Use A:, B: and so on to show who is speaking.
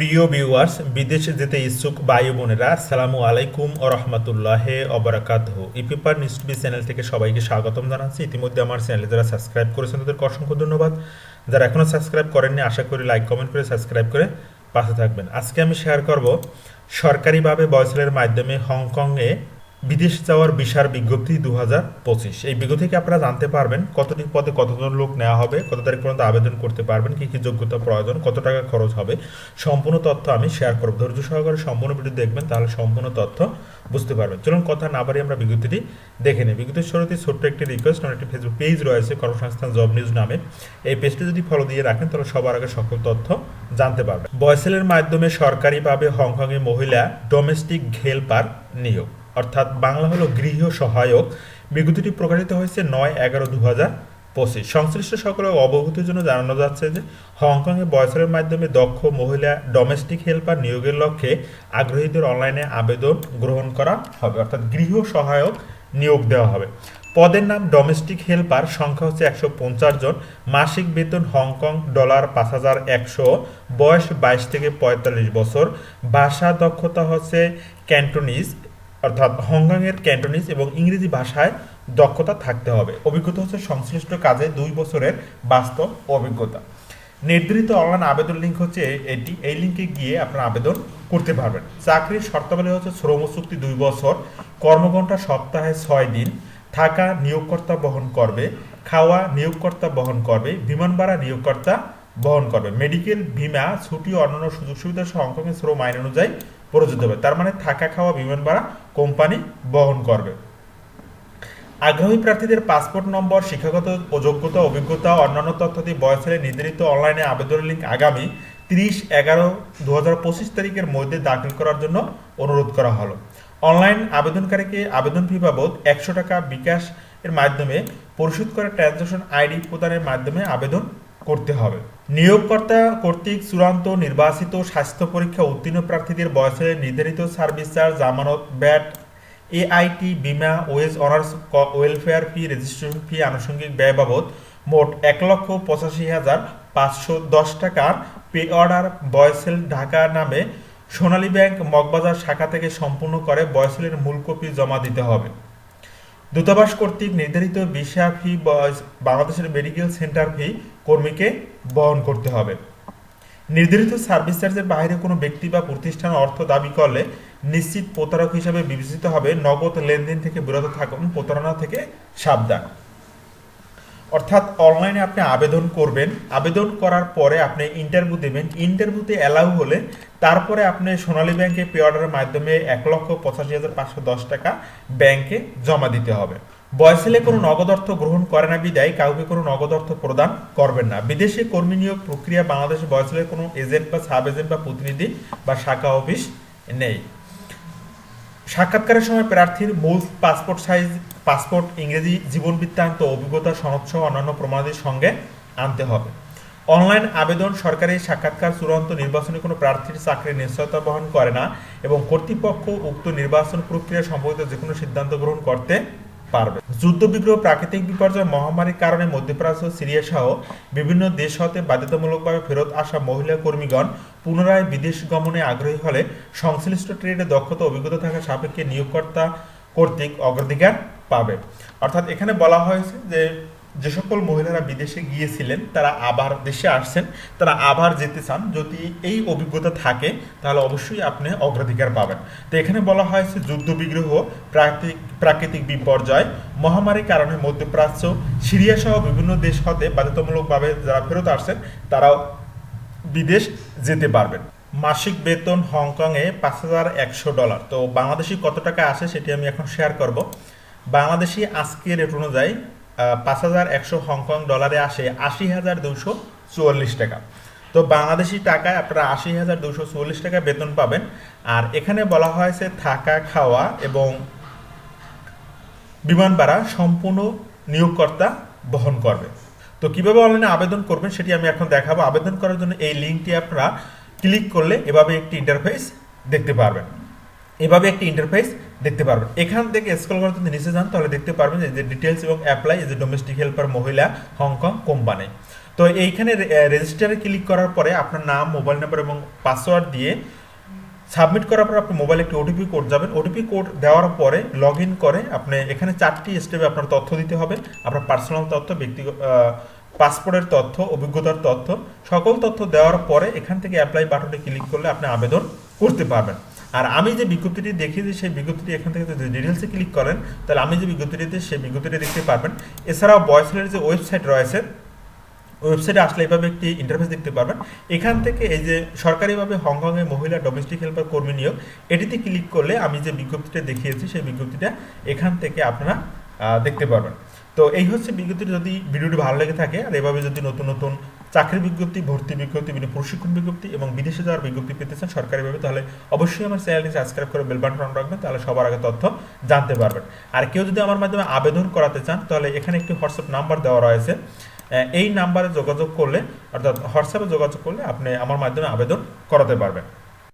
A: প্রিয় ভিউয়ার্স বিদেশে যেতে ইচ্ছুক বায়ু বোনেরা সালামু আলাইকুম ও রহমতুল্লাহ অবরাকাত ইপিপার নিউজ টিভি চ্যানেল থেকে সবাইকে স্বাগতম জানাচ্ছি। ইতিমধ্যে আমার চ্যানেলে যারা সাবস্ক্রাইব করেছেন, তাদেরকে অসংখ্য ধন্যবাদ। যারা এখনও সাবস্ক্রাইব করেননি, আশা করি লাইক কমেন্ট করে সাবস্ক্রাইব করে পাশে থাকবেন। আজকে আমি শেয়ার করব সরকারিভাবে বয়সেলের মাধ্যমে হংকংয়ে বিদেশ যাওয়ার বিশাল বিজ্ঞপ্তি দু হাজার পঁচিশ। এই বিজ্ঞপ্তি থেকে আপনারা জানতে পারবেন কতটি পদে কতজন লোক নেওয়া হবে, কত তারিখ পর্যন্ত আবেদন করতে পারবেন, কী কী যোগ্যতা প্রয়োজন, কত টাকা খরচ হবে। সম্পূর্ণ তথ্য আমি শেয়ার করব। ধৈর্য সহকারে সম্পূর্ণ ভিডিও দেখবেন, তাহলে সম্পূর্ণ তথ্য বুঝতে পারবেন। চলুন কথা না বাড়িয়ে আমরা বিজ্ঞপ্তিটি দেখে নিই। বিজ্ঞপ্তির শুরুতে ছোট্ট একটি রিকোয়েস্ট আমার একটি ফেসবুক পেজ রয়েছে, কর্মসংস্থান জব নিউজ নামে। এই পেজটি যদি ফলো দিয়ে রাখেন, তাহলে সবার আগে সকল তথ্য জানতে পারবেন। বয়সেলের মাধ্যমে সরকারিভাবে হংকংয়ে মহিলা ডোমেস্টিক হেল্পার নিয়োগ। অর্থাৎ বাংলা হলো গৃহ সহায়ক। বিজ্ঞপ্তিটি প্রকাশিত হয়েছে নয় এগারো দু হাজার পঁচিশ। সংশ্লিষ্ট সকলের অবগতির জন্য জানানো যাচ্ছে যে, হংকংয়ে বয়সের মাধ্যমে দক্ষ মহিলা ডোমেস্টিক হেল্পার নিয়োগের লক্ষ্যে আগ্রহীদের অনলাইনে আবেদন গ্রহণ করা হবে। অর্থাৎ গৃহ সহায়ক নিয়োগ দেওয়া হবে। পদের নাম ডোমেস্টিক হেল্পার, সংখ্যা হচ্ছে একশো পঞ্চাশ জন। মাসিক বেতন হংকং ডলার পাঁচ হাজার একশো। বয়স বাইশ থেকে পঁয়তাল্লিশ বছর। ভাষা দক্ষতা হচ্ছে ক্যান্টোনিজ। অর্থাৎ হংকংয়ের ক্যান্টোনিজ এবং ইংরেজি ভাষায় দক্ষতা থাকতে হবে। অভিজ্ঞতা হচ্ছে সংশ্লিষ্ট কাজে দুই বছরের বাস্তব অভিজ্ঞতা। নির্ধারিত অনলাইন আবেদন লিঙ্ক হচ্ছে এটি। এই লিঙ্কে গিয়ে আপনারা আবেদন করতে পারবেন। চাকরির শর্তাবলী হচ্ছে শ্রম চুক্তি দুই বছর, কর্মঘণ্টা সপ্তাহে ছয় দিন, থাকা নিয়োগকর্তা বহন করবে, খাওয়া নিয়োগকর্তা বহন করবে, বিমান ভাড়া নিয়োগকর্তা বহন করবে। মেডিকেল, বিমা, ছুটি অন্যান্য সুযোগ সুবিধা সহ হংকংয়ের শ্রম আইন অনুযায়ী প্রযোজ্য হবে। তার মানে থাকা, খাওয়া, বিমান ভাড়া কোম্পানি বহন করবে। আগ্রহী প্রার্থীদের পাসপোর্ট নম্বর, শিক্ষাগত যোগ্যতা, অভিজ্ঞতা, অন্যান্য তথ্য দিয়ে বয়সের নির্ধারিত অনলাইনে আবেদনের লিঙ্ক আগামী তিরিশ এগারো দু হাজার পঁচিশ তারিখের মধ্যে দাখিল করার জন্য অনুরোধ করা হলো। অনলাইন আবেদনকারীকে আবেদন ফি বাবদ একশো টাকা বিকাশ এর মাধ্যমে পরিশোধ করা ট্রানজাকশন আইডি প্রদানের মাধ্যমে আবেদন করতে হবে। নিয়োগকর্তা কর্তৃক চূড়ান্ত নির্বাচিত স্বাস্থ্য পরীক্ষা উত্তীর্ণ প্রার্থীদের বয়সে নির্ধারিত সার্ভিস চার্জ, জামানত, ব্যাট, এআইটি, বিমা, wage earners welfare fee, registration fee, আনুষঙ্গিক ব্যয় বাবদ মোট এক লক্ষ পঁচাশি হাজার পাঁচশো দশ টাকার পে অর্ডার বয়সেল ঢাকা নামে সোনালী ব্যাংক মগবাজার শাখা থেকে সম্পূর্ণ করে বয়সেলের মূল কপি জমা দিতে হবে। দূতাবাস কর্তৃক নির্ধারিত ভিসা ফি বাংলাদেশের মেডিকেল সেন্টার ফি কর্মীকে বহন করতে হবে। নির্ধারিত সার্ভিস চার্জের বাইরে কোনো ব্যক্তি বা প্রতিষ্ঠান অর্থ দাবি করলে নিশ্চিত প্রতারক হিসাবে বিবেচিত হবে নগদ লেনদেন থেকে বিরত থাকুন প্রতারণা থেকে সাবধান। অর্থাৎ অনলাইনে আপনি আবেদন করবেন। আবেদন করার পরে আপনি ইন্টারভিউ দেবেন। ইন্টারভিউতে অ্যালাউ হলে তারপরে আপনি সোনালী ব্যাংকে পে অর্ডারের মাধ্যমে এক লক্ষ পঁচাশি হাজার পাঁচশো দশ টাকা ব্যাংকে জমা দিতে হবে। বয়সেলে কোনো নগদ অর্থ গ্রহণ করে না বিদায়, কাউকে কোনো নগদ অর্থ প্রদান করবেন না। বিদেশে কর্মী নিয়োগ প্রক্রিয়া বাংলাদেশে বয়সেলের কোনো এজেন্ট বা সাব এজেন্ট বা প্রতিনিধি বা শাখা অফিস নেই। সাক্ষাৎকারের সময় প্রার্থীর মূল পাসপোর্ট সাইজ, পাসপোর্ট, ইংরেজি জীবন বৃত্তান্ত অভিজ্ঞতা সনদ সহ অন্যান্য প্রমাণাদির সঙ্গে আনতে হবে। অনলাইন আবেদন সরকারি সাক্ষাৎকার চূড়ান্ত নির্বাচনে কোনো প্রার্থীর চাকরির নিশ্চয়তা বহন করে না এবং কর্তৃপক্ষ উক্ত নির্বাচন প্রক্রিয়া সম্পর্কিত যে কোনো সিদ্ধান্ত গ্রহণ করতে পারবে। যুদ্ধবিগ্রহ প্রাকৃতিক বিপর্যয় মহামারীর কারণে মধ্যপ্রাচ্য, সিরিয়া সহ বিভিন্ন দেশ হতে বাধ্যতামূলকভাবে ফেরত আসা মহিলা কর্মীগণ পুনরায় বিদেশ গমনে আগ্রহী হলে সংশ্লিষ্ট ট্রেডে দক্ষতা, অভিজ্ঞতা থাকা সাপেক্ষে নিয়োগকর্তা কর্তৃক অগ্রাধিকার পাবে। অর্থাৎ এখানে বলা হয়েছে যে যে সকল মহিলারা বিদেশে গিয়েছিলেন, তারা আবার দেশে আসছেন, তারা আবার যেতে চান। যদি এই অভিজ্ঞতা থাকে, তাহলে অবশ্যই আপনি অগ্রাধিকার পাবেন। তো এখানে বলা হয়েছে যুদ্ধ বিগ্রহ প্রাকৃতিক প্রাকৃতিক বিপর্যয়, মহামারীর কারণে মধ্যপ্রাচ্য সিরিয়া সহ বিভিন্ন দেশ হতে বাধ্যতামূলকভাবে যারা ফেরত আসছেন, তারাও বিদেশ যেতে পারবেন। মাসিক বেতন হংকংয়ে পাঁচ হাজার একশো ডলার। তো বাংলাদেশি কত টাকা আসে, সেটি আমি এখন শেয়ার করব। বাংলাদেশি আজকের রেট অনুযায়ী পাঁচ হাজার একশো হংকং ডলারে আসে আশি হাজার দুশো চুয়াল্লিশ টাকা। তো বাংলাদেশি টাকায় আপনারা আশি হাজার দুশো চুয়াল্লিশ টাকা বেতন পাবেন। আর এখানে বলা হয়েছে থাকা, খাওয়া এবং বিমান ভাড়া সম্পূর্ণ নিয়োগকর্তা বহন করবে। তো কীভাবে অনলাইনে আবেদন করবেন সেটি আমি এখন দেখাবো। আবেদন করার জন্য এই লিঙ্কটি আপনারা ক্লিক করলে এভাবে একটি ইন্টারফেস দেখতে পারবেন। এভাবে একটি ইন্টারফেস দেখতে পারবেন। এখান থেকে স্ক্রল করে যদি নিচে যান, তাহলে দেখতে পারবেন যে ডিটেলস এবং অ্যাপ্লাই যে ডোমেস্টিক হেল্পার মহিলা হংকং কোম্পানি তো এইখানে রেজিস্টারে ক্লিক করার পরে আপনার নাম মোবাইল নাম্বার এবং পাসওয়ার্ড দিয়ে সাবমিট করার পর আপনার মোবাইলে একটি ওটিপি কোড যাবেন। ওটিপি কোড দেওয়ার পরে লগ ইন করে আপনি এখানে চারটি স্টেপে আপনার তথ্য দিতে হবে। আপনার পার্সোনাল তথ্য ব্যক্তিগত পাসপোর্টের তথ্য, অভিজ্ঞতার তথ্য, সকল তথ্য দেওয়ার পরে এখান থেকে অ্যাপ্লাই বাটনে ক্লিক করলে আপনি আবেদন করতে পারবেন। আর আমি যে বিজ্ঞপ্তিটি দেখিয়েছি, সেই বিজ্ঞপ্তিটি এখান থেকে যদি ডিটেলসে ক্লিক করেন, তাহলে আমি যে বিজ্ঞপ্তিটিতে, সেই বিজ্ঞপ্তিটি দেখতে পারবেন। এছাড়াও বয়সের যে ওয়েবসাইট রয়েছে ওয়েবসাইটে আসলে এইভাবে একটি ইন্টারফেস দেখতে পারবেন। এখান থেকে এই যে সরকারিভাবে হংকংয়ে মহিলা ডোমেস্টিক হেল্পার কর্মী নিয়োগ, এটিতে ক্লিক করলে আমি যে বিজ্ঞপ্তিটা দেখিয়েছি, সেই বিজ্ঞপ্তিটা এখান থেকে আপনারা দেখতে পারবেন। তো এই হচ্ছে বিজ্ঞপ্তি, যদি ভিডিওটি ভালো লেগে থাকে, আর এভাবে যদি নতুন নতুন চাকরির বিজ্ঞপ্তি, ভর্তি বিজ্ঞপ্তি, বিভিন্ন প্রশিক্ষণ বিজ্ঞপ্তি এবং বিদেশে যাওয়ার বিজ্ঞপ্তি পেতে চান সরকারিভাবে তাহলে অবশ্যই আমার চ্যানেলটি সাবস্ক্রাইব করে বেল বাটন রাখবেন, তাহলে সবার আগে তথ্য জানতে পারবেন। আর কেউ যদি আমার মাধ্যমে আবেদন করাতে চান, তাহলে এখানে একটি হোয়াটসঅ্যাপ নাম্বার দেওয়া রয়েছে। এই নাম্বারে যোগাযোগ করলে, অর্থাৎ হোয়াটসঅ্যাপে যোগাযোগ করলে আপনি আমার মাধ্যমে আবেদন করাতে পারবেন।